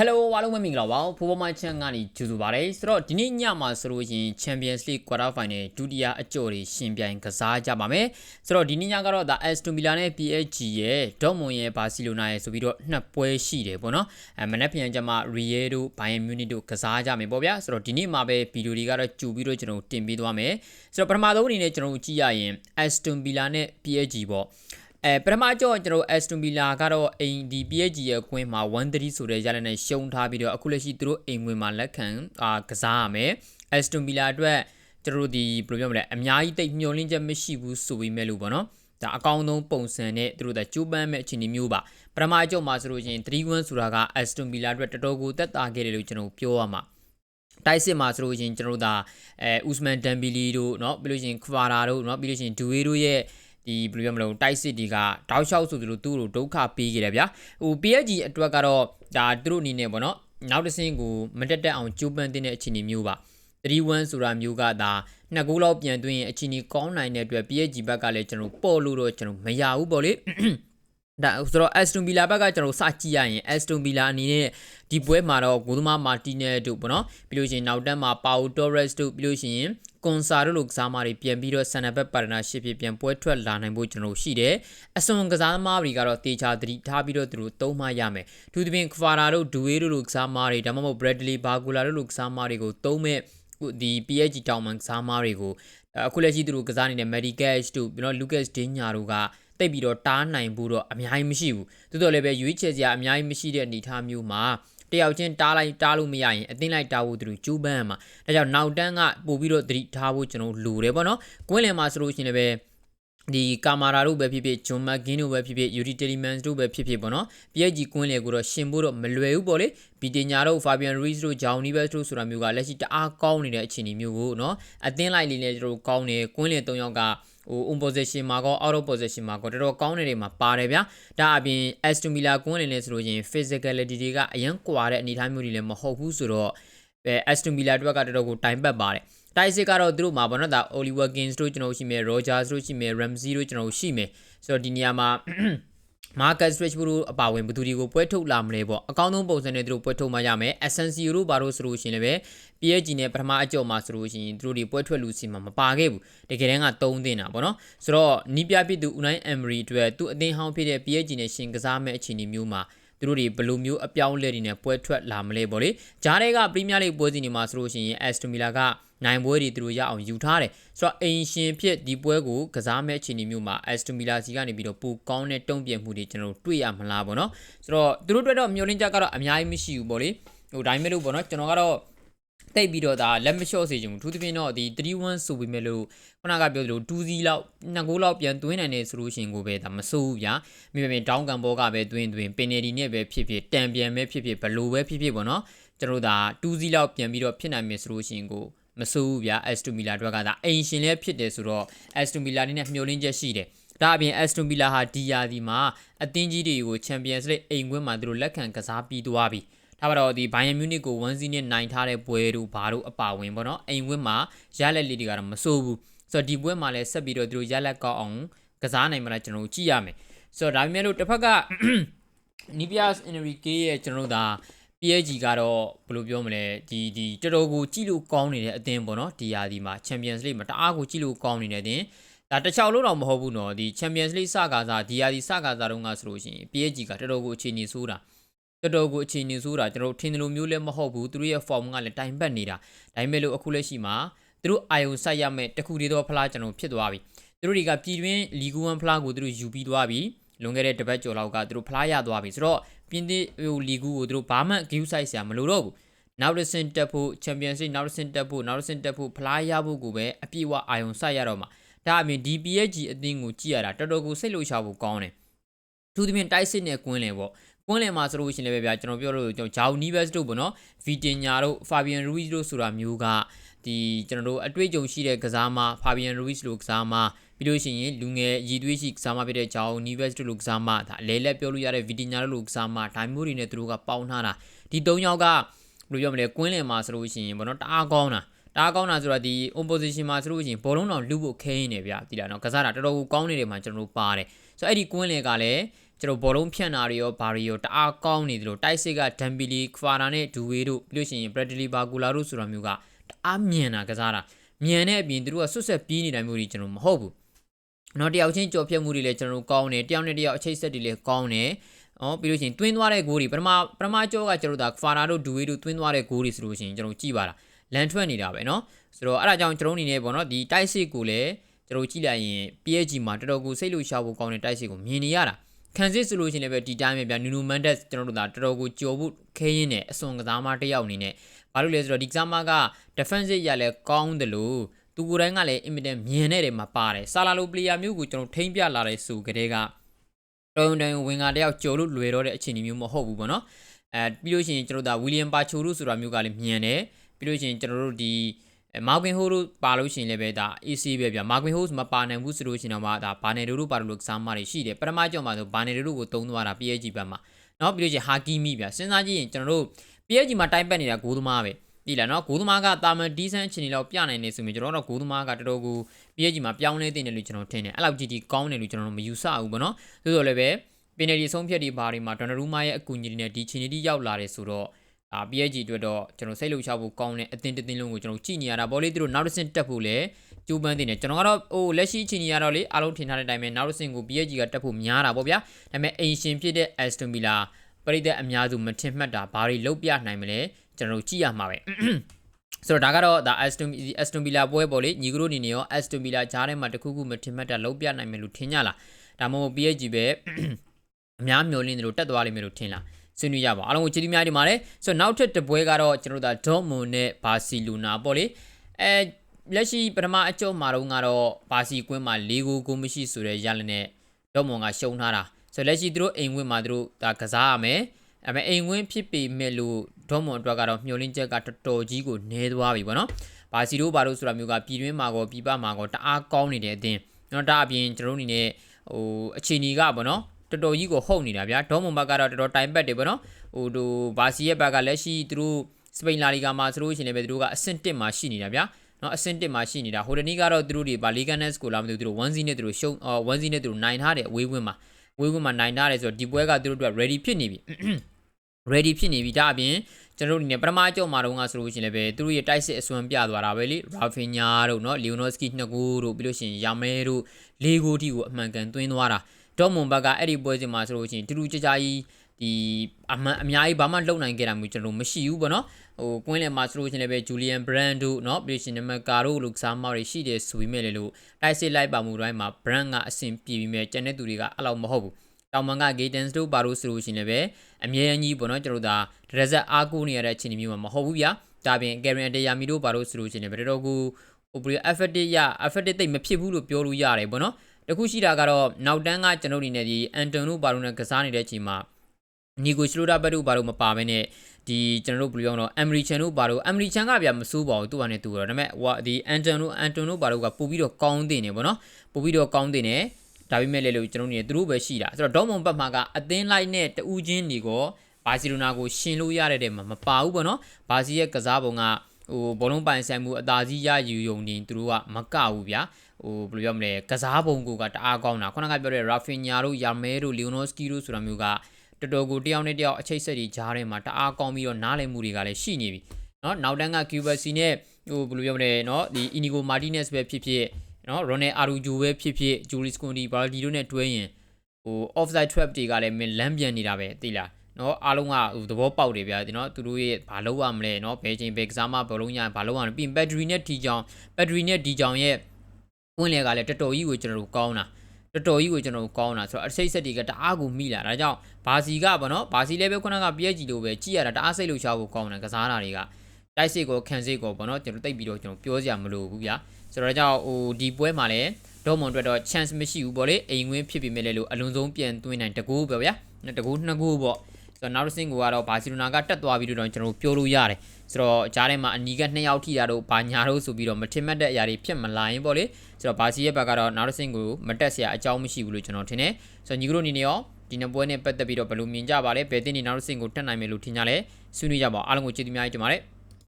Hello အားလုံးပဲမင်္ဂလာပါဖိုးပေါ်မချန်ကနေကြိုဆိုပါရစေဆိုတော့ဒီနေ့ညမှာဆိုလို့ရှိရင် Champions League Quarter Final ဒုတိယအကြော်တွေရှင်ပြိုင်ကစားကြပါမယ်ဆိုတော့ဒီနေ့ညကတော့ဒါ Aston Villa နဲ့ PSG ရဲ့ Dortmund ရဲ့ Barcelona ရဲ့ဆိုပြီးတော့နှစ်ပွဲရှိတယ်ပေါ့နော်အဲမနေ့ပြန်ကြမှာ Real တို့ Bayern Munich တို့ကစားကြမယ်ပေါ့ဗျာဆိုတော့ဒီနေ့မှာပဲဗီဒီယိုတွေကတော့ကြိုပြီးတော့ကျွန်တော်တင်ပေးသွားမယ်ဆိုတော့ပထမဆုံးအနေနဲ့ကျွန်တော်ကြည့်ရရင် Aston Villa နဲ့ PSG ပေါ့ အဲပထမကြောကျွန်တော် Aston Villa ကတော့အိမ်ဒီ PSG ရဲ့ကွင်းမှာ1-3ဆိုတဲ့ရလနဲ့ရှုံးထားပြီးတော့အခုလက်ရှိသူတို့အိမ်ဝင်မှာလက်ခံအာကစားရမယ် Aston Villa အတွက်ကျွန်တော်ဒီဘယ်လိုပြောမလဲအများကြီးတိတ်မျှော်လင့်ချက်မရှိဘူးဆိုပြီးမဲ့လို့ပေါ့နော်ဒါအကောင်းဆုံးပုံစံနဲ့သူတို့ကကျိုးပန်းမဲ့အခြေအနေမျိုးပါပထမအကြောမှာဆိုလို့ချင်း3-1ဆိုတာက Aston Villa အတွက်တော်တော်ကိုတက်တာခဲ့တယ်လို့ကျွန်တော်ပြောရမှာတိုက်စစ်မှာဆိုလို့ချင်းကျွန်တော်တို့ဒါအဲဥစမန်ဒမ်ဘီလီတို့เนาะပြီးလို့ချင်းခွာရာတို့เนาะပြီးလို့ချင်းဒူဝေတို့ရဲ့ ဒီဘယ်လိုပြောမလဲတိုက်စစ်တွေကတောက်လျှောက်ဆိုသလိုသူ့ကိုဒုက္ခပေးခဲ့တယ်ဗျာဟို PSG အတွက်ကတော့ဒါသူတို့အနေနဲ့ပေါ့နော်နောက်တစ်ဆင့်ကိုမတက်တက်အောင်ကြိုးပမ်းတဲ့အခြေအနေမျိုးပါ3-1ဆိုတာမျိုးကဒါနှစ်ဂိုးလောက်ပြန်သွင်းရင်အချင်းကြီးကောင်းနိုင်တဲ့အတွက် PSG ဘက်ကလည်းကျွန်တော်ပေါ်လို့တော့ကျွန်တော်မရဘူးပေါ့လေဒါဆိုတော့ Aston Villa ဘက်ကကျွန်တော်စကြည့်ရရင် Aston Villa အနေနဲ့ဒီပွဲမှာတော့ဂိုးသမားမာတီနယ်တို့ပေါ့နော်ပြီးလို့ရှိရင်နောက်တန်းမှာ Pau Torres တို့ပြီးလို့ရှိရင် ကွန်ဆာတို့လိုကစားမတွေပြန်ပြီးတော့ဆန်နဘက်ပါတနာရှစ်ဖြစ်ပြန်ပွဲထွက်လာနိုင်ဖို့ကျွန်တော်ရှိတယ်အစွန်ကစားသမားတွေကတော့တေချာသတိထားပြီးတော့သူတို့သုံးမရမယ်သူသဖြင့်ခွာရာတို့ဒူဝေးတို့လိုကစားမတွေဒါမှမဟုတ် Bradley Barcola တို့လိုကစားမတွေကိုသုံးမဲ့ဒီ PSG တောင်မှန်ကစားမတွေကိုအခုလက်ရှိသူတို့ကစားနေတဲ့ Medicash တို့ပြီးတော့ Lucas Digne တို့ကတိတ်ပြီးတော့တားနိုင်ဖို့တော့အများကြီးမရှိဘူးသို့တော်လည်းပဲရွေးချယ်စရာအများကြီးမရှိတဲ့အနေအထားမျိုးမှာ တယောက်ချင်းတားလိုက်တားလို့မရရင်အသိလိုက်တားဖို့သူတို့ကြိုးပမ်းရမှာဒါကြောင့်နောက်တန်းကပို့ပြီးတော့သတိထားဖို့ကျွန်တော်လိုတယ်ပေါ့နော်ကွင်းလင်မှာဆိုလို့ရှိရင်လည်းဒီကာမာရာတို့ပဲဖြစ်ဖြစ်ဂျွန်မတ်ဂင်းတို့ပဲဖြစ်ဖြစ်ယူရီတလီမန်တို့ပဲဖြစ်ဖြစ်ပေါ့နော် PSG ကွင်းလေကိုတော့ရှင်ဖို့တော့မလွယ်ဘူးပေါ့လေဘီတင်ညာတို့ဖာဘီယန်ရီစ်တို့ဂျောင်နီဘက်တို့ဆိုတာမျိုးကလက်ရှိတအားကောင်းနေတဲ့အခြေအနေမျိုးကိုနော်အသင်းလိုက်လေးလည်းကျွန်တော်ကောင်းတယ်ကွင်းလေ၃ယောက်က ဟို on position မှာကော out of position မှာကောတော်တော်ကောင်းနေတယ်မှာပါတယ်ဗျာဒါအပြင် Aston Villa ကွင်းလင်လဲဆိုလို့ရင် physicality တွေကအရင်ကွာတဲ့အနေအထားမျိုးတွေလည်းမဟုတ်ဘူးဆိုတော့အဲ Aston Villa အတွက်ကတော်တော်ကိုတိုင်ပတ်ပါတယ်တိုက်စစ်ကတော့သူတို့မှာပေါ့နော်ဒါ Oliver Kings တို့ကျွန်တော်ရှိမယ် Rogers တို့ရှိမယ် Ramsey တို့ကျွန်တော်ရှိမယ်ဆိုတော့ဒီနေရာမှာ Marcus Rashford တို့အပါဝင်ဘသူတွေကိုပွဲထုတ်လာမလဲပေါ့အကောင်းဆုံးပုံစံနဲ့သူတို့ပွဲထုတ်မှရမယ် Asensio တို့ဘာလို့ဆိုလို့ရှိရင်လည်း PSG နဲ့ပထမအကြော်မှာဆိုလို့ရှိရင်သူတို့တွေပွဲထွက်လူစီမှာမပါခဲ့ဘူးတကယ်တမ်းက3သင်းတာပေါ့နော်ဆိုတော့နီးပြပြသူ Unai Emery အတွက်သူအသင်းဟောင်းဖြစ်တဲ့ PSG နဲ့ရှင်ကစားမဲ့အခြေအနေမျိုးမှာသူတို့တွေဘယ်လိုမျိုးအပြောင်းလဲတွေနဲ့ပွဲထွက်လာမလဲပေါ့လေဂျားတွေကပရီးမီးယားလိပွဲစီနေမှာဆိုလို့ရှိရင် Aston Villa က နိုင်ပွဲတွေသူတို့ရအောင်ယူထားတယ်ဆိုတော့အိမ်ရှင်ဖြစ်ဒီပွဲကိုကစားမဲ့အခြေအနေမျိုးမှာ Aston Villa စီကနေပြီးတော့ပူကောင်းတဲ့တုံ့ပြန်မှုတွေကျွန်တော်တို့တွေ့ရမလားပေါ့နော်ဆိုတော့သူတို့တွေ့တော့မျောလင်းချက်ကတော့အများကြီးမရှိဘူးပေါ့လေဟိုဒါပေမဲ့လို့ပေါ့နော်ကျွန်တော်ကတော့တိတ်ပြီးတော့ဒါလက်မလျှော့စေချင်ဘူးသူသဖြင့်တော့ဒီ3-1ဆိုပေမဲ့လို့ခုနကပြောသလို2စီလောက်2ဂိုးလောက်ပြန်သွင်းနိုင်တယ်ဆိုလို့ရှိရင်ကိုပဲဒါမစိုးဘူးဗျာမိမပင်တောင်းကန်ဘောကပဲသွင်းသွင်းပင်နယ်ဒီနဲ့ပဲဖြစ်ဖြစ်တန်ပြန်ပဲဖြစ်ဖြစ်ဘလို့ပဲဖြစ်ဖြစ်ပေါ့နော်ကျွန်တော်တို့ဒါ2စီလောက်ပြန်ပြီးတော့ဖြစ်နိုင်မယ်ဆိုလို့ရှိရင်ကို မစိုးဘူးဗျာ Aston Villa အတွက်ကဒါအိမ်ရှင်လည်းဖြစ်တယ်ဆိုတော့ Aston Villa နေနဲ့မျှော်လင့်ချက်ရှိတယ်ဒါအပြင် Aston Villa ဟာဒီယာဒီမှာအသင်းကြီးတွေကို Champions League အိမ်ခွင်းမှာသူတို့လက်ခံကစားပြီးသွားပြီဒါပါတော့ဒီ Bayern Munich ကို1-0နဲ့နိုင်ထားတဲ့ပွဲတို့ဘာတို့အပါဝင်ပေါ့နော်အိမ်ဝင်းမှာရလက်လေးတွေကတော့မစိုးဘူးဆိုတော့ဒီပွဲမှာလည်းဆက်ပြီးတော့သူတို့ရလက်ကောက်အောင်ကစားနိုင်မလားကျွန်တော်တို့ကြည့်ရမယ်ဆိုတော့ဒါပေမဲ့လို့တစ်ဖက်က Nipias Enrique ရဲ့ကျွန်တော်တို့ဒါ PSG ကတော့ဘယ်လိုပြောမလဲဒီဒီတော်တော်ကိုကြည့်လို့ကောင်းနေတဲ့အသင်းပေါ့နော်ဒီရာဒီမှာ Champions League မှာတအားကိုကြည့်လို့ကောင်းနေတဲ့အသင်းဒါတခြားလို့တော့မဟုတ်ဘူးနော်ဒီ Champions League စကားစားဒီရာဒီစကားစားတုန်းကဆိုလို့ရှိရင် PSG ကတော်တော်ကိုအခြေအနေဆိုးတာတော်တော်ကိုအခြေအနေဆိုးတာကျွန်တော်ထင်တယ်လို့မျိုးလည်းမဟုတ်ဘူးသူတို့ရဲ့ form ကလည်းတိုင်ပတ်နေတာဒါပေမဲ့လို့အခုလက်ရှိမှာသူတို့အာယုံဆက်ရမဲ့တခုတည်းသောဖလားကျွန်တော်ဖြစ်သွားပြီသူတို့တွေကပြည်တွင်းလီဂူဝမ်ဖလားကိုသူတို့ယူပြီးသွားပြီ လွန်ခဲ့တဲ့တပတ်ကျော်လောက်ကသူတို့ဖလားရသွားပြီဆိုတော့ပြင်းသစ်ဟိုလီဂူကိုသူတို့ဘာမှဂယူးဆိုင်ဆရာမလိုတော့ဘူးနောက်တစ်ဆင့်တက်ဖို့ချန်ပီယံစ်နောက်တစ်ဆင့်တက်ဖို့နောက်တစ်ဆင့်တက်ဖို့ဖလားရဖို့ကိုပဲအပြည့်အဝအာယုံဆက်ရတော့မှာဒါအပြင် DPSG အသင်းကိုကြည့်ရတာတော်တော်ကိုစိတ်လှုပ်ရှားဖို့ကောင်းတယ်သူသဖြင့်တိုက်စစ်နဲ့ကွင်းလေပေါ့ကွင်းလယ်မှာဆိုလို့ရှိရင်လည်းဗျာကျွန်တော်ပြောလို့ကျွန်တော်ဂျာဝနီဘက်စ်တို့ပေါ့နော်ဗီတင်ညာတို့ဖာဘီယန်ရူးစ်တို့ဆိုတာမျိုးကဒီကျွန်တော်တို့အတွေ့အကြုံရှိတဲ့ကစားမဖာဘီယန်ရူးစ်လိုကစားမ ပြီးလို့ရှိရင်လူငယ်ရည်သွေးရှိကစားမဖြစ်တဲ့ဂျာဝနီဘက်စ်တို့လိုကစားမဒါအလဲလက်ပြောလို့ရတဲ့ဗီတင်ညာတို့လိုကစားမဒိုင်မိုးတွေနဲ့သူတို့ကပေါင်းထားတာဒီ၃ယောက်ကဘယ်လိုပြောမလဲကွင်းလယ်မှာဆိုလို့ရှိရင်ပေါ့နော်တအားကောင်းတာတအားကောင်းတာဆိုတော့ဒီ opposition မှာဆိုလို့ရှိရင်ဘောလုံးတော်လူဖို့ခဲရင်းနေဗျာဒီလားနော်ကစားတာတော်တော်ကိုကောင်းနေတယ်မှာကျွန်တော်တို့ပါတယ်ဆိုတော့အဲ့ဒီကွင်းလယ်ကလည်းကျွန်တော်ဘောလုံးဖြန့်တာတွေရောဘာတွေရောတအားကောင်းနေသလိုတိုက်စစ်ကဒမ်ဘီလီခွာတာနဲ့ဒူဝေတို့ပြီးလို့ရှိရင်ဘရက်ဒလီဘာကူလာတို့ဆိုတာမျိုးကတအားမြန်တာကစားတာမြန်တဲ့အပြင်သူတို့ကဆွတ်ဆက်ပြေးနေတာမျိုးတွေကျွန်တော်မဟုတ်ဘူး နော်တယောက်ချင်းကြော်ဖြတ်မှုတွေလည်းကျွန်တော်တို့ကောင်းတယ်တယောက်နဲ့တယောက်အချိတ်ဆက်တွေလည်းကောင်းတယ်အော်ပြီးလို့ရှိရင်တွင်းသွားတဲ့ဂိုးတွေပထမပထမကြောကကျွန်တော်တို့ဒါခွာတာတို့ဒူဝေတို့တွင်းသွားတဲ့ဂိုးတွေဆိုလို့ရှိရင်ကျွန်တော်ကြည့်ပါလားလန်ထွက်နေတာပဲเนาะဆိုတော့အဲ့ဒါကြောင့်ကျွန်တော်အနေနဲ့ပေါ့နော်ဒီတိုက်စစ်ကိုလည်းကျွန်တော်ကြည့်လိုက်ရင် PSG မှာတော်တော်ကိုစိတ်လှုပ်ရှားဖို့ကောင်းတဲ့တိုက်စစ်ကိုမြင်နေရတာခံစစ်ဆိုလို့ရှိရင်လည်းပဲဒီတိုင်းပဲဗျာနူနူမန်ဒက်ကျွန်တော်တို့ဒါတော်တော်ကိုကြော်ဖို့ခဲရင်းနဲ့အစွန်ကစားမတစ်ယောက်အနေနဲ့ဘာလို့လဲဆိုတော့ဒီကစားမက defensive ရလဲကောင်းတယ်လို့ သူကိုယ်တိုင်ကလည်း immediate မြင်နေတယ်မှာပါတယ်ဆာလာလို player မျိုးကိုကျွန်တော်ထိမ့်ပြလာတဲ့ဆိုကြတဲ့ကတော်ရုံတန်ဝင်ကတယောက်ကြော်လို့လွယ်တော့တဲ့အခြေအနေမျိုးမဟုတ်ဘူးပေါ့နော်အဲပြီးလို့ရှိရင်ကျွန်တော်တို့ဒါဝီလီယမ်ပါချိုတို့ဆိုတာမျိုးကလည်းမြင်တယ်ပြီးလို့ရှိရင်ကျွန်တော်တို့ဒီမာကွင်ဟိုးတို့ပါလို့ရှိရင်လည်းပဲဒါ AC ပဲဗျာမာကွင်ဟိုးမပါနိုင်ဘူးဆိုလို့ရှိရင်တော့မှဒါဘာနယ်တို့တို့ပါလို့ကစားမတွေရှိတယ်ပထမကြောင်မှာဆိုဘာနယ်တို့ကိုတုံးသွားတာ PSG ဘက်မှာเนาะပြီးလို့ရှိရင်ဟာကီမီဗျာစဉ်းစားကြည့်ရင်ကျွန်တော်တို့ PSG မှာတိုင်းပတ်နေတာဂိုးသမားပဲ ပြည်လာနော်ဂိုးသမားကတာမန်ဒီဆန်အခြေအနေလောက်ပြနိုင်နေဆိုရင်ကျွန်တော်တို့ဂိုးသမားကတော်တော်ကိုပြည့်ကြီးမှာပြောင်းလဲတင်တယ်လို့ကျွန်တော်ထင်တယ်အဲ့လောက်ကြီးကြီးကောင်းတယ်လို့ကျွန်တော်မယူဆဘူးပေါ့နော်သို့တော်လည်းပဲပင်နယ်ဒီဆုံးဖြတ်ဒီဘာတွေမှာဒေါ်နာရူမာရဲ့အကူအညီတွေနဲ့ဒီချီနီတီရောက်လာတယ်ဆိုတော့အာ PSG အတွက်တော့ကျွန်တော်စိတ်လှုပ်ရှားဖို့ကောင်းတဲ့အသင်းတသင်းလုံးကိုကျွန်တော်ကြည့်နေရတာပေါ့လေသူတို့နောက်တစ်ဆင့်တက်ဖို့လဲကြိုးပမ်းနေတယ်ကျွန်တော်ကတော့ဟိုလက်ရှိအချိန်ကြီးကတော့လေအားလုံးထင်ထားတဲ့အတိုင်းပဲနောက်တစ်ဆင့်ကို PSG ကတက်ဖို့များတာပေါ့ဗျာဒါပေမဲ့အင်ရှင်ဖြစ်တဲ့ Aston Villa ပရိသတ်အများစုမထင်မှတ်တာဘာတွေလောက်ပြနိုင်မလဲ ကျွန်တော်တို့ကြည့်ရမှာပဲဆိုတော့ဒါကတော့ဒါ Aston Aston Villa ပွဲပေါ့လေညီကတို့အနေနဲ့ရော Aston Villa ဂျားထဲမှာတခုခုမထင်မှတ်တာလုပ်ပြနိုင်မယ်လို့ထင်ကြလားဒါမှမဟုတ် PSG ပဲအများမျှော်လင့်တယ်လို့တက်သွားလိမ့်မယ်လို့ထင်လားဆွေးနွေးရပါအားလုံးကိုကျေးဇူးများတင်ပါတယ်ဆိုတော့နောက်ထပ်တစ်ပွဲကတော့ကျွန်တော်တို့ဒါဒေါ့မွန်နဲ့ဘာစီလိုနာပေါ့လေအဲလက်ရှိပထမအကျော်မှာတော့ကတော့ဘာစီကွင်းမှာ၄ဂိုးကိုမရှိဆိုတဲ့ရလနဲ့ဒေါ့မွန်ကရှုံးထားတာဆိုတော့လက်ရှိသူတို့အိမ်ဝင်းမှာသူတို့ဒါကစားရမယ်အဲမဲ့အိမ်ဝင်းဖြစ်ပေမဲ့လို့ ဒေါ့မွန်အတွက်ကတော့မျှော်လင့်ချက်ကတော်တော်ကြီးကိုနည်းသွားပြီပေါ့နော်ဘာစီတို့ဘာလို့ဆိုတာမျိုးကပြည်တွင်းမှာကောပြည်ပမှာကောတအားကောင်းနေတဲ့အတင်းနော်ဒါအပြင်ကျွန်တော်တို့အနေနဲ့ဟိုအခြေအနေကပေါ့နော်တော်တော်ကြီးကိုဟုတ်နေတာဗျာဒေါမွန်ဘက်ကတော့တော်တော်တိုင်ပတ်တယ်ပေါ့နော်ဟိုဒိုဘာစီရဲ့ဘက်ကလက်ရှိသူတို့စပိန်လာလီဂါမှာဆိုလို့ရှိရင်လည်းသူတို့ကအဆင့်1မှာရှိနေတာဗျာနော်အဆင့်1မှာရှိနေတာဟိုတနေ့ကတော့သူတို့တွေဗာလီဂန်နက်စ်ကိုလာမသိဘူးသူတို့1 0နဲ့သူတို့ရှုံးအော်1 0နဲ့သူတို့နိုင်ထားတယ်အဝေးဝင်းမှာဝေးဝင်းမှာနိုင်ထားတယ်ဆိုတော့ဒီပွဲကသူတို့တို့ ready ဖြစ်နေပြီ ready ဖြစ်နေပြီဒါအပြင်ကျွန်တော်တို့အနေနဲ့ပထမအကြောက်မှာတော့ငါဆိုလို့ရှိရင်လည်းပဲသူတို့ရဲ့တိုက်စစ်အစွမ်းပြသွားတာပဲလေရာဖင်ညာတို့နော်လီယိုနော့စကီနှစ်ကိုတို့ပြီးလို့ရှိရင်ယာမဲတို့လေးကိုတီကိုအမှန်ကန်သွင်းသွားတာတော့မွန်ဘက်ကအဲ့ဒီပွဲစဉ်မှာဆိုလို့ရှိရင်တူတူကြကြကြီးဒီအမှန်အများကြီးဘာမှလုပ်နိုင်ခဲ့တာမျိုးကျွန်တော်မရှိဘူးပေါ့နော်ဟိုကွင်းလယ်မှာဆိုလို့ရှိရင်လည်းပဲဂျူလီယန်ဘရန်တို့နော်ပြီးရှင်နမကာတို့လူကစားမောက်တွေရှိတယ်ဆိုပေမဲ့လည်းလို့တိုက်စစ်လိုက်ပါမှုတိုင်းမှာဘရန်ကအဆင်ပြေပြီးမဲ့ကျန်တဲ့သူတွေကအဲ့လောက်မဟုတ်ဘူး တောင်မန်က Gaydens တို့ဘာလို့ဆိုလို့ရှိရင်လည်းပဲအမြဲတမ်းကြီးပေါ့နော်ကျွန်တော်တို့ဒါဒရက်ဇက်အားကိုးနေရတဲ့အခြေအနေမျိုးမှာမဟုတ်ဘူးဗျာဒါပြင် Karen Adeyemi တို့ဘာလို့ဆိုလို့ရှိရင်လည်းဘယ်တော့ကူဟိုဘရီ effective ရ effective တိတ်မဖြစ်ဘူးလို့ပြောလို့ရတယ်ပေါ့နော်တခုရှိတာကတော့နောက်တန်းကကျွန်တော်တို့နေနဲ့ဒီအန်တွန်တို့ဘာလို့နဲ့ကစားနေတဲ့အချိန်မှာနီကိုရှလိုဒါဘတ်တို့ဘာလို့မပါဘဲနဲ့ဒီကျွန်တော်တို့ဘယ်လိုပြောတော့အမ်ရီချန်တို့ဘာလို့အမ်ရီချန်ကဗျာမစိုးပါဘူးသူ့ဟာနဲ့သူတော့ဒါပေမဲ့ဟိုဒီအန်တွန်တို့အန်တွန်တို့ဘာလို့ကပို့ပြီးတော့ကောင်းတင်နေပေါ့နော်ပို့ပြီးတော့ကောင်းတင်နေ ဒါပေမဲ့လည်းလို့ကျွန်တော်တို့နေသူတို့ပဲရှိတာဆိုတော့ဒေါမွန်ဘတ်မှာကအသင်းလိုက်နဲ့တူးချင်းညီကိုဘာစီလိုနာကိုရှင်လို့ရတဲ့တဲ့မှာမပါဘူးပေါ့နော်ဘာစီရဲ့ကစားပုံကဟိုဘောလုံးပိုင်ဆိုင်မှုအသာစီးရယူယုံနေသူတို့ကမကဘူးဗျာဟိုဘယ်လိုပြောမလဲကစားပုံကတအားကောင်းတာခုနကပြောတဲ့ရာဖင်ညာတို့ယာမဲတို့လီယိုနိုစကီတို့ဆိုတာမျိုးကတော်တော်ကိုတယောက်နဲ့တယောက်အချိတ်ဆက်တွေဂျားထဲမှာတအားကောင်းပြီးတော့နားလည်မှုတွေကလည်းရှိနေပြီเนาะနောက်တန်းကကျူဘစီနဲ့ဟိုဘယ်လိုပြောမလဲเนาะဒီအီနီဂိုမာတီနက်စ်ပဲဖြစ်ဖြစ်เนาะရို နယ်အာရူဂျိုပဲဖြစ်ဖြစ်ဂျူလီစကွန်ဒီဘာဒီတို့နဲ့တွဲရင်ဟို offside trap တွေကလည်းမင်းလမ်းပြန်နေတာပဲသိလားနော်အားလုံးကဟိုသဘောပေါက်တယ်ဗျာဒီနော်သူတို့ရဲ့ဘာလုပ်ရမလဲနော်ဘယ်ချိန်ဘယ်ကစားမှဘလုံးရဘာလုပ်ရမလဲပြီးရင် battery နဲ့ဒီကြောင် battery နဲ့ဒီကြောင်ရဲ့ဝင်လေကလည်းတော်တော်ကြီးကိုကျွန်တော်တို့ကောင်းတာတော်တော်ကြီးကိုကျွန်တော်တို့ကောင်းတာဆိုတော့အစိတ်ဆက်တွေကတအားကိုမိလာဒါကြောင့်ဘာစီကဗောနော်ဘာစီလည်းပဲခုနက PSG လိုပဲကြည့်ရတာတအားစိတ်လှုပ်ရှားဖို့ကောင်းတယ်ကစားတာတွေကတိုက်စစ်ကိုခံစစ်ကိုဗောနော်ကျွန်တော်တိတ်ပြီးတော့ကျွန်တော်ပြောစရာမလိုဘူးဗျာ ဆိုတော့ကြောင့်ဟိုဒီပွဲမှာလည်းဒေါ်မွန်အတွက်တော့ chance မရှိဘူးဗောလေအိမ်ဝင်းဖြစ်ပြီးမြဲလေလို့အလုံးစုံပြန်သွင်းနိုင်တကူပဲဗျာတကူနှစ်ကူပေါ့ဆိုတော့နောက်တစ်ဆင့်ကိုကတော့ဘာစီလိုနာကတက်သွားပြီးတော့ကျွန်တော်ပြောလို့ရတယ်ဆိုတော့ဂျားထဲမှာအနီးက2ယောက်ထိတာတော့ဘာညာတော့ဆိုပြီးတော့မထင်မှတ်တဲ့အရာတွေဖြစ်မလာရင်ပေါ့လေဆိုတော့ဘာစီရဲ့ဘက်ကတော့နောက်တစ်ဆင့်ကိုမတက်စရာအကြောင်းမရှိဘူးလို့ကျွန်တော်ထင်တယ်ဆိုတော့ညီကတို့အနေနဲ့ရောဒီနှစ်ပွဲနဲ့ပတ်သက်ပြီးတော့ဘယ်လိုမြင်ကြပါလဲဘယ်တင်းနေနောက်တစ်ဆင့်ကိုတက်နိုင်မယ်လို့ထင်ကြလဲဆွေးနွေးကြပါအောင်အားလုံးကိုကျေးဇူးများကြီးတင်ပါတယ်